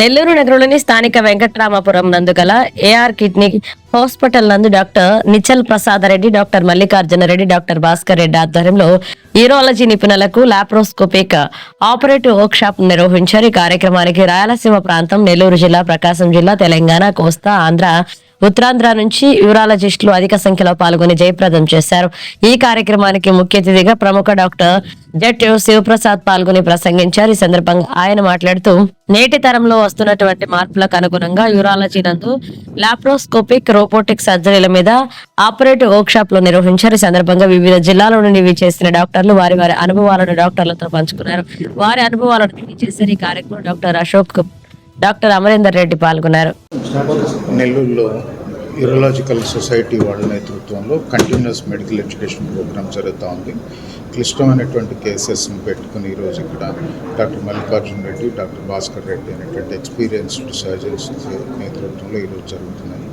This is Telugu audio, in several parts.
నెల్లూరు నగరంలోని స్థానిక వెంకట్రామపురం నందు గల ఏఆర్ కిడ్నీ హాస్పిటల్ నందు doctor Nichal Prasad Reddy doctor Mallikarjuna Reddy doctor Bhaskar Reddy ఆధ్వర్యంలో యూరాలజీ నిపుణులకు లాప్రోస్కోపిక్ ఆపరేటివ్ వర్క్ షాప్ నిర్వహించారు. ఈ కార్యక్రమానికి రాయలసీమ ప్రాంతం నెల్లూరు జిల్లా ప్రకాశం జిల్లా తెలంగాణ కోస్తా ఆంధ్ర ఉత్తరాంధ్ర నుంచి యూరాలజిస్టులు అధిక సంఖ్యలో పాల్గొని జయప్రదం చేశారు. ఈ కార్యక్రమానికి ముఖ్య అతిథిగా ప్రముఖ డాక్టర్ జట్ శివప్రసాద్ పాల్గొని ప్రసంగించారు. ఈ సందర్భంగా ఆయన మాట్లాడుతూ నేటి తరంలో వస్తున్నటువంటి మార్పులకు అనుగుణంగా యూరాలజీ నందు లాప్రోస్కోపిక్ రోబోటిక్ సర్జరీల మీద ఆపరేటివ్ వర్క్ షాప్లో నిర్వహించారు. ఈ సందర్భంగా వివిధ జిల్లాల నుండి ఇవి చేసిన డాక్టర్లు వారి వారి అనుభవాలను డాక్టర్లతో పంచుకున్నారు. వారి అనుభవాలను చేసిన ఈ కార్యక్రమం డాక్టర్ అశోక్ డాక్టర్ అమరేందర్ రెడ్డి పాల్గొన్నారు. నెల్లూరులో యూరలాజికల్ సొసైటీ వాళ్ళ నేతృత్వంలో కంటిన్యూస్ మెడికల్ ఎడ్యుకేషన్ ప్రోగ్రామ్ జరుగుతూ ఉంది. క్లిష్టమైనటువంటి కేసెస్ని పెట్టుకుని ఈరోజు ఇక్కడ డాక్టర్ మల్లికార్జున్ రెడ్డి డాక్టర్ భాస్కర్ రెడ్డి అనేటువంటి ఎక్స్పీరియన్స్డ్ సర్జన్స్ నేతృత్వంలో ఈరోజు జరుగుతున్నాయి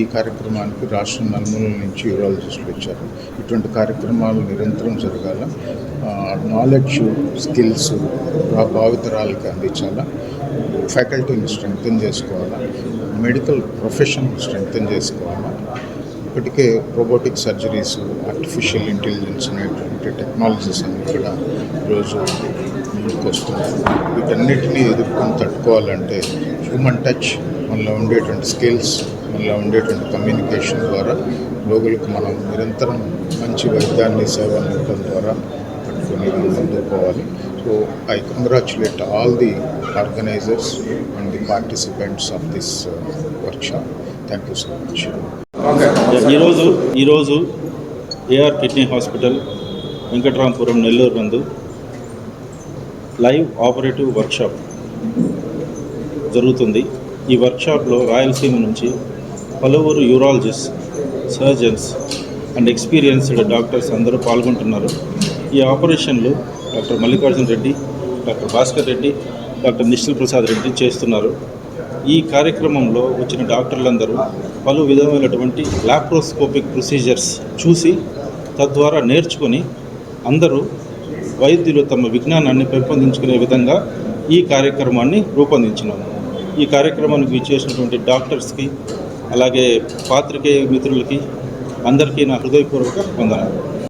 ఈ కార్యక్రమానికి రాష్ట్రం నలుమూలల నుంచి యూరాలజిస్టులు వచ్చారు. ఇటువంటి కార్యక్రమాలు నిరంతరం జరగాల. నాలెడ్జ్ స్కిల్స్ భావితరాలకి అందించాలా. ఫ్యాకల్టీని స్ట్రెంగ్తన్ చేసుకోవాలా? మెడికల్ ప్రొఫెషన్ స్ట్రెంగ్తన్ చేసుకోవాలా? ఇప్పటికే రోబోటిక్ సర్జరీస్ ఆర్టిఫిషియల్ ఇంటెలిజెన్స్ అనేటువంటి టెక్నాలజీస్ అన్నీ కూడా ఈరోజు ముందుకు వస్తున్నాయి. వీటన్నిటినీ ఎదుర్కొని తట్టుకోవాలంటే హ్యూమన్ టచ్ మనలో ఉండేటువంటి స్కిల్స్ మనలో ఉండేటువంటి కమ్యూనికేషన్ ద్వారా రోగులకు మనం నిరంతరం మంచి వైద్యాన్ని సేవలు ఇవ్వడం ద్వారా పట్టుకొని ముందుకు పోవాలి so I congratulate all the organisers and the participants of this workshop thank you so much ఈరోజు ఈరోజు AR kidney hospital Venkatramapuram Nellore నందు లైవ్ ఆపరేటివ్ వర్క్షాప్ జరుగుతుంది. ఈ వర్క్షాప్లో రాయలసీమ నుంచి పలువురు urologist surgeons and experienced doctors అందరూ పాల్గొంటున్నారు. ఈ ఆపరేషన్లు doctor Mallikarjuna Reddy doctor Bhaskar Reddy doctor Nischal Prasad Reddy చేస్తున్నారు. ఈ కార్యక్రమంలో వచ్చిన డాక్టర్లందరూ పలు విధమైనటువంటి లాప్రోస్కోపిక్ ప్రొసీజర్స్ చూసి తద్వారా నేర్చుకొని అందరూ వైద్యులు తమ విజ్ఞానాన్ని పెంపొందించుకునే విధంగా ఈ కార్యక్రమాన్ని రూపొందించినాము ఈ కార్యక్రమానికి విచ్చేసినటువంటి డాక్టర్స్కి అలాగే పాత్రికేయ మిత్రులకి అందరికీ నా హృదయపూర్వక వందనాలు.